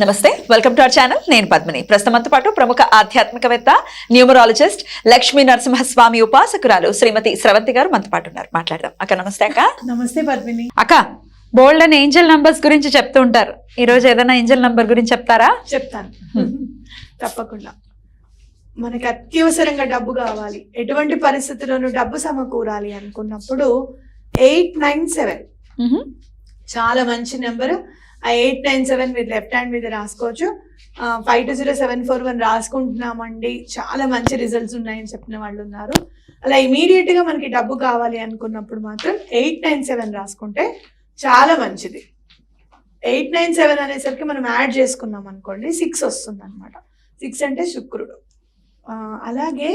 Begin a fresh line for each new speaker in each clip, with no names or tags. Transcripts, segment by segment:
నమస్తే welcome to our channel నేను పద్మిని. ప్రస్తుతంతో పాటు ప్రముఖ ఆధ్యాత్మికవేత్త న్యూమరాలజిస్ట్ లక్ష్మీ నరసింహస్వామి ఉపాసకురాలు శ్రీమతి స్రవంతి గారు మనతో పాటు ఉన్నారు. మాట్లాడదాం. అక్క నమస్తే అక్క.
నమస్తే పద్మిని.
అక్క బోల్డ్ అని ఏంజల్ నంబర్స్ గురించి చెప్తూ ఉంటారు. ఈ రోజు ఏదైనా ఏంజల్ నంబర్ గురించి చెప్తారా?
చెప్తాను. తప్పకుండా. మనకి అత్యవసరంగా డబ్బు కావాలి. ఎటువంటి పరిస్థితుల్లోనూ డబ్బు సమకూరాలి అనుకున్నప్పుడు ఎయిట్ నైన్ సెవెన్. చాలా మంచి నెంబర్ ఎయిట్ నైన్ సెవెన్ మీరు లెఫ్ట్ హ్యాండ్ మీద రాసుకోవచ్చు. Five two zero seven four one రాసుకుంటున్నామండి. చాలా మంచి రిజల్ట్స్ ఉన్నాయని చెప్పిన వాళ్ళు ఉన్నారు. అలా ఇమీడియట్గా మనకి డబ్బు కావాలి అనుకున్నప్పుడు మాత్రం ఎయిట్ నైన్ సెవెన్ రాసుకుంటే చాలా మంచిది. ఎయిట్ నైన్ సెవెన్ అనేసరికి మనం యాడ్ చేసుకున్నాం అనుకోండి సిక్స్ వస్తుంది అనమాట సిక్స్ అంటే శుక్రుడు. అలాగే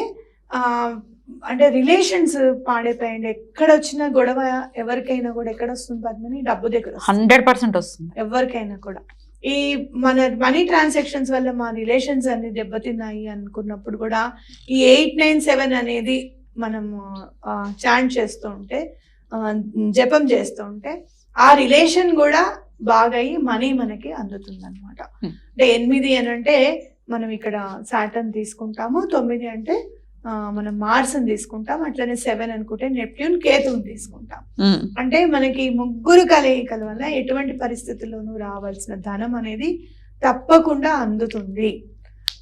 అంటే రిలేషన్స్ పాడైపోయండి ఎక్కడ వచ్చిన గొడవ ఎవరికైనా కూడా ఎక్కడ వస్తుంది పద్మని డబ్బు దగ్గర.
హండ్రెడ్ పర్సెంట్ వస్తుంది
ఎవరికైనా కూడా ఈ మన మనీ ట్రాన్సాక్షన్స్ వల్ల మా రిలేషన్స్ అన్ని దెబ్బతిన్నాయి అనుకున్నప్పుడు కూడా ఈ ఎయిట్ నైన్ సెవెన్ అనేది మనము చాంట్ చేస్తూ ఉంటే జపం చేస్తూ ఉంటే ఆ రిలేషన్ కూడా బాగయి మనీ మనకి అందుతుంది అనమాట. అంటే ఎనిమిది అని అంటే మనం ఇక్కడ సాటన్ తీసుకుంటాము తొమ్మిది అంటే మనం మార్స్ని తీసుకుంటాం అట్లనే సెవెన్ అనుకుంటే నెప్ట్యూన్ కేతుని తీసుకుంటాం. అంటే మనకి ముగ్గురు కలయికల వల్ల ఎటువంటి పరిస్థితుల్లోనూ రావాల్సిన ధనం అనేది తప్పకుండా అందుతుంది.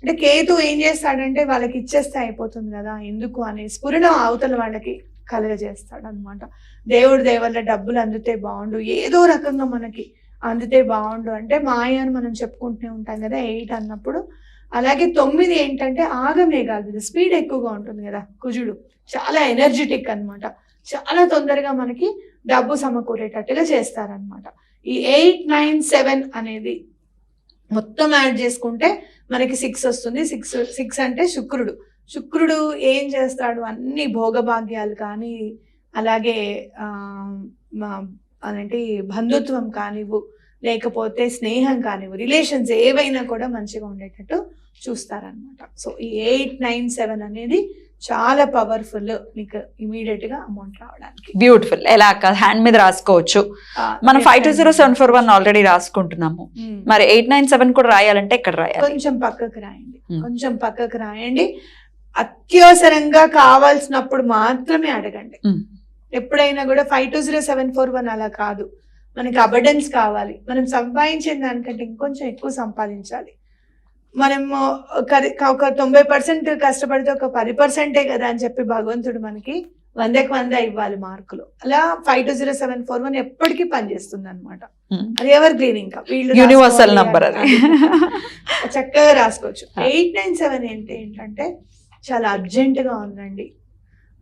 అంటే కేతు ఏం చేస్తాడంటే వాళ్ళకి ఇచ్చేస్తే అయిపోతుంది కదా ఎందుకు అనే స్ఫురణ అవతల వాళ్ళకి కలగజేస్తాడు అనమాట దేవుడి దేవల్ల డబ్బులు అందితే బాగుండు ఏదో రకంగా మనకి అందితే బాగుండు. అంటే మాయ అని మనం చెప్పుకుంటూనే ఉంటాం కదా ఎయిట్ అన్నప్పుడు అలాగే తొమ్మిది ఏంటంటే ఆగమే కాదు స్పీడ్ ఎక్కువగా ఉంటుంది కదా కుజుడు. చాలా ఎనర్జెటిక్ అన్నమాట. చాలా తొందరగా మనకి డబ్బు సమకూరేటట్టుగా చేస్తారనమాట ఈ ఎయిట్ నైన్ సెవెన్ అనేది మొత్తం యాడ్ చేసుకుంటే మనకి సిక్స్ వస్తుంది. సిక్స్ సిక్స్ అంటే శుక్రుడు. శుక్రుడు ఏం చేస్తాడు? అన్ని భోగభాగ్యాలు కానీ అలాగే మా- అదేంటి బంధుత్వం కానివ్వు లేకపోతే స్నేహం కానివ్వు రిలేషన్స్ ఏవైనా కూడా మంచిగా ఉండేటట్టు చూస్తారనమాట సో ఈ ఎయిట్ నైన్ సెవెన్ అనేది చాలా పవర్ఫుల్ మీకు ఇమీడియట్గా అమౌంట్ రావడానికి.
బ్యూటిఫుల్ ఎలా హ్యాండ్ మీద రాసుకోవచ్చు. మనం five two zero. Seven four one already రాసుకుంటున్నాము.
Um.
మరి ఎయిట్ నైన్ సెవెన్ కూడా రాయాలంటే ఇక్కడ రాయాలి?
కొంచెం పక్కకు రాయండి.
Hmm.
కొంచెం పక్కకు రాయండి. అత్యవసరంగా కావాల్సినప్పుడు మాత్రమే అడగండి.
Hmm.
ఎప్పుడైనా కూడా five two zero seven four one అలా కాదు. మనకి అబడెన్స్ కావాలి. మనం సంపాదించిన దానికంటే ఇంకొంచెం ఎక్కువ సంపాదించాలి. మనం ఒక తొంభై పర్సెంట్ కష్టపడితే ఒక పది పర్సెంటే కదా అని చెప్పి భగవంతుడు మనకి వందకి వంద ఇవ్వాలి మార్కులు. అలా five two zero seven four one ఎప్పటికీ పనిచేస్తుంది అనమాట
ఉమ్.
అది ఎవర్ గ్రీన్ ఇంకా వీళ్ళు
యూనివర్సల్ నంబర్.
చక్కగా రాసుకోవచ్చు. ఎయిట్ నైన్ సెవెన్ ఏంటి ఏంటంటే చాలా అర్జెంట్గా ఉందండి.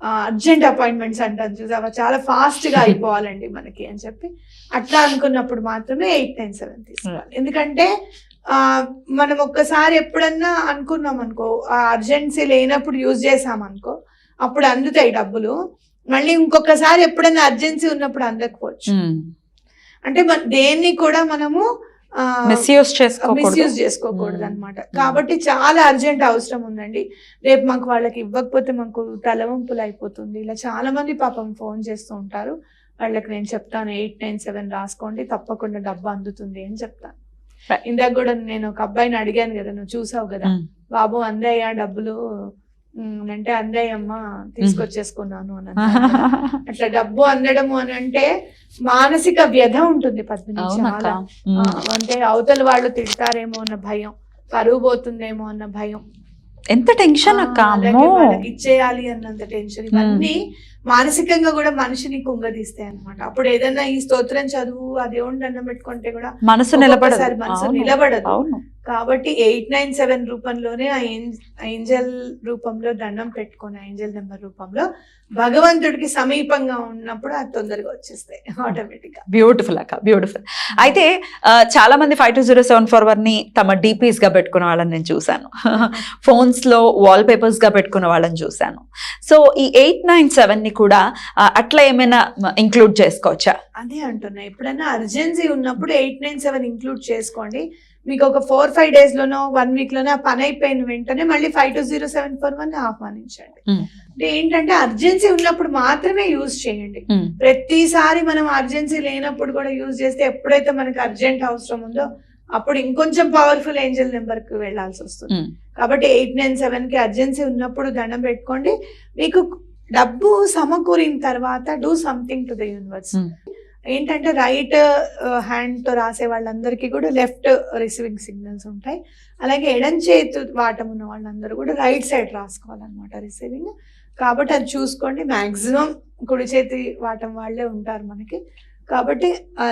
అర్జెంట్ అపాయింట్మెంట్స్ అంటాను చూసావా? చాలా ఫాస్ట్గా అయిపోవాలండి మనకి అని చెప్పి. అట్లా అనుకున్నప్పుడు మాత్రమే ఎయిట్ నైన్ సెవెన్ తీసుకోవాలి. ఎందుకంటే ఆ మనం ఒక్కసారి ఎప్పుడన్నా అనుకున్నాం అనుకో ఆ అర్జెన్సీ లేనప్పుడు యూజ్ చేసాం అనుకో అప్పుడు అందుతాయి డబ్బులు. మళ్ళీ ఇంకొకసారి ఎప్పుడన్నా అర్జెన్సీ ఉన్నప్పుడు అందకపోవచ్చు.
ఉమ్.
అంటే దేన్ని కూడా మనము
మిస్యూజ్ చేసుకోకూడదు.
అనమాట కాబట్టి చాలా అర్జెంట్ అవసరం ఉందండి. రేపు మాకు వాళ్ళకి ఇవ్వకపోతే మాకు తలవంపులు అయిపోతుంది ఇలా చాలా మంది పాపం ఫోన్ చేస్తూ ఉంటారు. వాళ్ళకి నేను చెప్తాను ఎయిట్ నైన్ సెవెన్ రాసుకోండి తప్పకుండా డబ్బు అందుతుంది అని చెప్తాను. ఇందాక కూడా నేను ఒక అబ్బాయిని అడిగాను కదా నువ్వు చూసావు కదా?
మ్మ్.
బాబు అందయ్య డబ్బులు అంటే అందయ్య అమ్మ తీసుకొచ్చేసుకున్నాను అని. అట్లా డబ్బు అందడము అని అంటే మానసిక వ్యధ ఉంటుంది పద్మిని చాలా. అంటే అవతల వాళ్ళు తిడతారేమో అన్న భయం పరువు పోతుందేమో అన్న భయం.
ఎంత టెన్షన్ అక్క
ఇచ్చేయాలి అన్నంత టెన్షన్. ఇవన్నీ మానసికంగా కూడా మనిషిని కుంగదీస్తాయి అన్నమాట. అప్పుడు ఏదైనా ఈ స్తోత్రం చదువు ఆ దండం పెట్టుకుంటే కూడా
మనసు నిలబడదు.
మనసు. నిలబడదు. కాబట్టి ఎయిట్ నైన్ సెవెన్ రూపంలోనే ఆ ఏంజల్ రూపంలో దండం పెట్టుకొని ఏంజల్ నెంబర్ రూపంలో భగవంతుడికి సమీపంగా ఉన్నప్పుడు అది తొందరగా వచ్చేస్తాయి ఆటోమేటిక్గా
బ్యూటిఫుల్ అక్క బ్యూటిఫుల్ అయితే చాలా మంది five two zero seven four వన్ని తమ డిపిస్గా పెట్టుకున్న వాళ్ళని నేను చూశాను. ఫోన్స్లో వాల్ పేపర్స్గా పెట్టుకున్న వాళ్ళని చూశాను. సో ఈ ఎయిట్ నైన్ సెవెన్ని కూడా అట్లా ఏమైనా ఇంక్లూడ్ చేసుకోవచ్చా?
అదే అంటున్నా. ఎప్పుడైనా అర్జెన్సీ ఉన్నప్పుడు ఎయిట్ నైన్ సెవెన్ ఇంక్లూడ్ చేసుకోండి. మీకు ఒక ఫోర్ ఫైవ్ డేస్ లోనో వన్ వీక్ లోనో ఆ పని అయిపోయిన వెంటనే మళ్ళీ five two zero seven four one ఆహ్వానించండి. అంటే ఏంటంటే అర్జెన్సీ ఉన్నప్పుడు మాత్రమే యూజ్ చేయండి. ప్రతిసారి మనం అర్జెన్సీ లేనప్పుడు కూడా యూజ్ చేస్తే ఎప్పుడైతే మనకి అర్జెంట్ అవసరం ఉందో అప్పుడు ఇంకొంచెం పవర్ఫుల్ ఏంజల్ నెంబర్కి వెళ్ళాల్సి వస్తుంది. కాబట్టి ఎయిట్ నైన్ సెవెన్కి అర్జెన్సీ ఉన్నప్పుడు దండం పెట్టుకోండి. మీకు డబ్బు సమకూరిన తర్వాత do something to the universe. ఏంటంటే రైట్ హ్యాండ్ uh, తో రాసే వాళ్ళందరికీ కూడా లెఫ్ట్ రిసీవింగ్ సిగ్నల్స్ ఉంటాయి. అలాగే ఎడం చేతి వాటం ఉన్న వాళ్ళందరూ కూడా రైట్ సైడ్ రాసుకోవాలన్నమాట రిసీవింగ్ కాబట్టి అది చూసుకోండి. మాక్సిమం కుడి చేతి వాటం వాళ్ళే ఉంటారు మనకి. కాబట్టి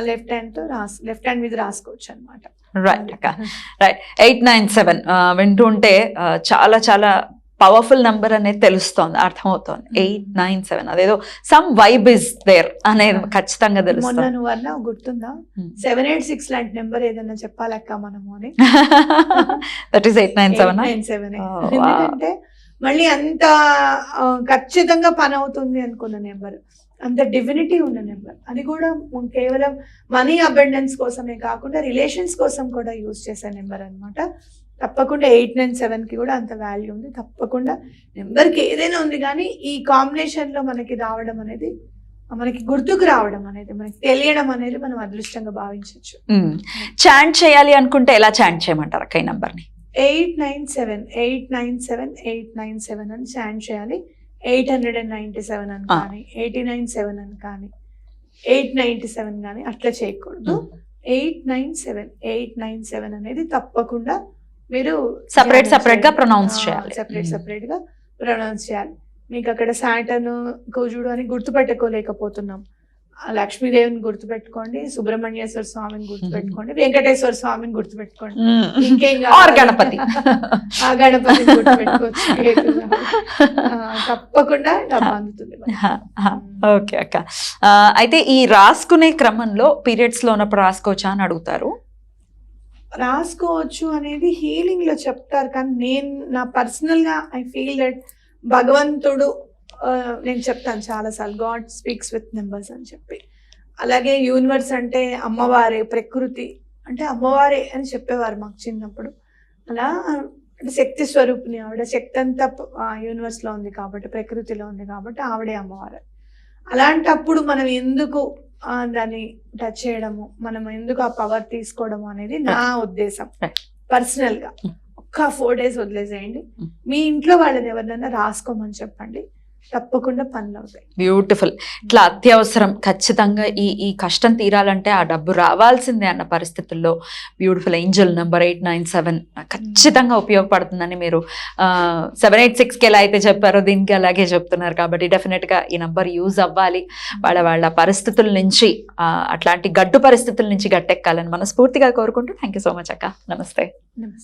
లెఫ్ట్ హ్యాండ్తో లెఫ్ట్ హ్యాండ్ మీద రాసుకోవచ్చు అనమాట
రైట్ అక్క. రైట్ ఎయిట్ నైన్ సెవెన్ వింటుంటే చాలా చాలా పవర్ఫుల్ నంబర్ అనేది తెలుస్తోంది అర్థమవుతోంది. ఎయిట్ నైన్ సెవెన్ అదేదో సమ్ వైబ్ ఇస్ దేర్ అనేది ఖచ్చితంగా తెలుస్తుంది.
నువ్వు అన్నా గుర్తుందా. సెవెన్ ఎయిట్ సిక్స్ లాంటి నెంబర్ ఏదైనా చెప్పాలక్క మనము అని.
That is eight nine seven
nine seven. ఎందుకంటే మళ్ళీ అంత ఖచ్చితంగా పని అవుతుంది అనుకున్న నెంబర్ అంత డివినిటీ ఉన్న నెంబర్ అది కూడా కేవలం మనీ అబెండెన్స్ కోసమే కాకుండా రిలేషన్స్ కోసం కూడా యూజ్ చేసే నెంబర్ అన్నమాట. తప్పకుండా ఎయిట్ నైన్ సెవెన్కి కూడా అంత వాల్యూ ఉంది. తప్పకుండా నెంబర్కి ఏదైనా ఉంది కానీ ఈ కాంబినేషన్లో మనకి రావడం అనేది మనకి గుర్తుకు రావడం అనేది మనకి తెలియడం అనేది మనం అదృష్టంగా భావించవచ్చు.
చాంట్ చేయాలి అనుకుంటే ఎలా చాంట్ చేయమంటారు అక్క ఈ
eight nine seven eight nine seven eight nine seven అని చాంట్ చేయాలి. Eight hundred and ninety seven అని
ఆ.
కానీ ఎయిటీ నైన్ సెవెన్ అని కానీ ఎయిట్ నైన్టీ సెవెన్ కానీ అట్లా చేయకూడదు. Eight nine seven eight nine seven అనేది తప్పకుండా మీరు
Separate, separate గా pronounce చేయాలి.
సెపరేట్. సెపరేట్గా ప్రొనౌన్స్ చేయాలి. మీకు అక్కడ సాటర్న్ కుజుడు అని గుర్తుపెట్టుకోలేకపోతున్నాం. లక్ష్మీదేవిని గుర్తుపెట్టుకోండి సుబ్రహ్మణ్యేశ్వర స్వామిని గుర్తుపెట్టుకోండి వెంకటేశ్వర స్వామిని గుర్తుపెట్టుకోండి. ఇంకేం కావాలి?
ఆర్ గణపతి.
ఆ గణపతి గుర్తుపెట్టుకోవచ్చు. తప్పకుండా డబ్బు అందుతుంది.
ఓకే అక్క. అయితే ఈ రాసుకునే క్రమంలో పీరియడ్స్లో ఉన్నప్పుడు రాసుకోవచ్చా అని అడుగుతారు.
రాసుకోవచ్చు అనేది హీలింగ్లో చెప్తారు. కానీ నేను నా పర్సనల్గా ఐ ఫీల్ దట్ భగవంతుడు నేను చెప్తాను చాలాసార్లు గాడ్ స్పీక్స్ విత్ నెంబర్స్ అని చెప్పి. అలాగే యూనివర్స్ అంటే అమ్మవారే ప్రకృతి అంటే అమ్మవారే అని చెప్పేవారు మాకు చిన్నప్పుడు. అలా అంటే శక్తి స్వరూపిణి ఆవిడ శక్తి అంతా యూనివర్స్లో ఉంది కాబట్టి ప్రకృతిలో ఉంది కాబట్టి ఆవిడే అమ్మవారు. అలాంటప్పుడు మనం ఎందుకు దాన్ని టచ్ చేయడము మనం ఎందుకు ఆ పవర్ తీసుకోవడము అనేది నా ఉద్దేశం. పర్సనల్గా
Mm.
ఒక్క ఫోర్ డేస్ వదిలేసేయండి
Mm.
మీ ఇంట్లో వాళ్ళని ఎవరినైనా రాసుకోమని చెప్పండి తప్పకుండా పనులు అవుతాయి
బ్యూటిఫుల్ ఇట్లా అత్యవసరం. ఖచ్చితంగా ఈ ఈ కష్టం తీరాలంటే ఆ డబ్బు రావాల్సిందే అన్న పరిస్థితుల్లో beautiful angel number eight nine seven ఖచ్చితంగా ఉపయోగపడుతుందని మీరు సెవెన్ ఎయిట్ సిక్స్కి ఎలా అయితే చెప్పారో దీనికి అలాగే చెప్తున్నారు కాబట్టి డెఫినెట్గా ఈ నంబర్ యూజ్ అవ్వాలి. వాళ్ళ వాళ్ళ పరిస్థితుల నుంచి అట్లాంటి గడ్డు పరిస్థితుల నుంచి గట్టెక్కాలని మనస్ఫూర్తిగా కోరుకుంటూ థ్యాంక్ యూ సో మచ్ అక్క. నమస్తే.
నమస్తే.